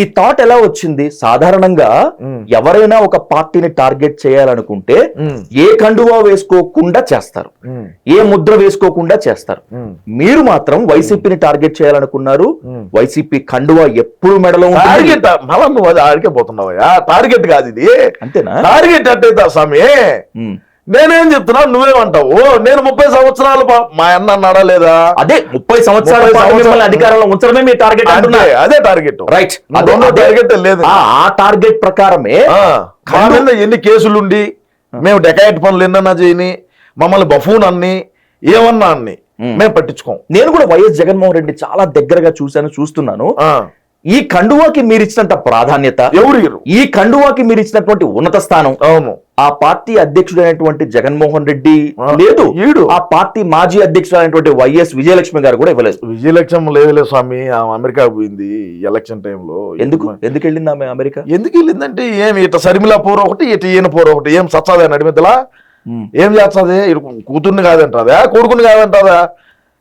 ఈ థాట్ ఎలా వచ్చింది సాధారణంగా. ఎవరైనా ఒక పార్టీని టార్గెట్ చేయాలనుకుంటే. ఏ కండువా వేసుకోకుండా చేస్తారు. ఏ ముద్ర వేసుకోకుండా చేస్తారు. మీరు మాత్రం వైసీపీని టార్గెట్ చేయాలనుకున్నారు. వైసీపీ కండువా ఎప్పుడు మెడలో ఆడికే పోతున్నావయ్యా టార్గెట్ కాదు ఇది అంతేనా టార్గెట్ అంటే స్వామి. నేనేం చెప్తున్నా? నువ్వేమంటావు? నేను ముప్పై సంవత్సరాలు మా అన్న అన్నాడా లేదా? అదే ముప్పై సంవత్సరాల అధికారంలో ఉంచడమే మీ టార్గెట్ అదే టార్గెట్ రైట్ టార్గెట్ లేదు. ఆ టార్గెట్ ప్రకారమే మా మీద ఎన్ని కేసులుండి మేము డెకాయిట్ పనులు ఎన్నన్నా చేయని మమ్మల్ని బఫూన్ అన్ని ఏమన్నా అన్ని. మేము పట్టించుకోం. నేను కూడా వైఎస్ జగన్మోహన్ రెడ్డి చాలా దగ్గరగా చూశాను చూస్తున్నాను. ఈ కండువాకి మీరు ఇచ్చినంత ప్రాధాన్యత ఎవరు ఇరు ఈ కండువాకి మీరు ఇచ్చినటువంటి ఉన్నత స్థానం అవును. ఆ పార్టీ అధ్యక్షుడైనటువంటి జగన్మోహన్ రెడ్డి లేదు. ఆ పార్టీ మాజీ అధ్యక్షుడైనటువంటి వైఎస్ విజయలక్ష్మి గారు కూడా ఇవ్వలేదు. విజయలక్ష్యం లేదులే స్వామి అమెరికా పోయింది ఎలక్షన్ టైంలో. ఎందుకు? ఎందుకు? వెళ్ళింది ఆమె అమెరికా? ఎందుకు వెళ్ళిందంటే ఏమి ఇట సరిమిలా పోరు ఒకటి ఇట ఈయన పోరు ఒకటి ఏం సచ్చాదే నడిమిద్దలా. ఏం చేస్తుంది? కూతుర్ని కాదంటాదా? కొడుకుని కాదంటాదా?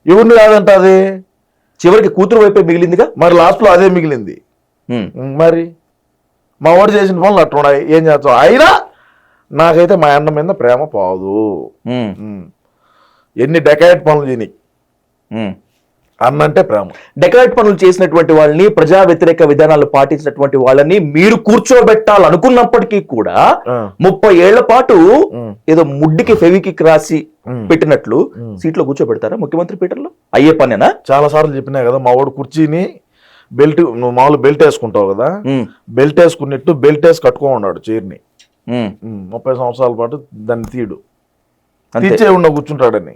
ఎవరిని కాదంటాది? చివరికి కూతురు వైపే మిగిలిందిగా? మరి లాస్ట్లో అదే మిగిలింది. మరి? మా వాడు చేసిన పనులు అట్టున్నాయి ఏం చేస్తావు? అయినా నాకైతే మా అన్న మీద ప్రేమ పోదు. ఎన్ని డెకాయిట్ పనులు ఉమ్. అన్నంటే ప్రేమ డెకరేట్ పనులు చేసినటువంటి వాళ్ళని ప్రజా వ్యతిరేక విధానాలు పాటించినటువంటి వాళ్ళని మీరు కూర్చోబెట్టాలనుకున్నప్పటికీ కూడా. ముప్పై ఏళ్ళ పాటు. ఏదో ముడ్డికి ఫెవికిక్ రాసి. పెట్టినట్లు. సీట్లో కూర్చోబెడతారా ముఖ్యమంత్రి పీఠంలో అయ్యే పనేనా చాలా సార్లు చెప్పినా కదా మా వాడు కుర్చీని బెల్ట్ నువ్వు మామూలు బెల్ట్ వేసుకుంటావు కదా. బెల్ట్ వేసుకున్నట్టు బెల్ట్ వేసి కట్టుకో ఉన్నాడు చైర్ని ముప్పై సంవత్సరాల పాటు దాన్ని అంతే తీర్చే ఉన్న కూర్చుంటాడని.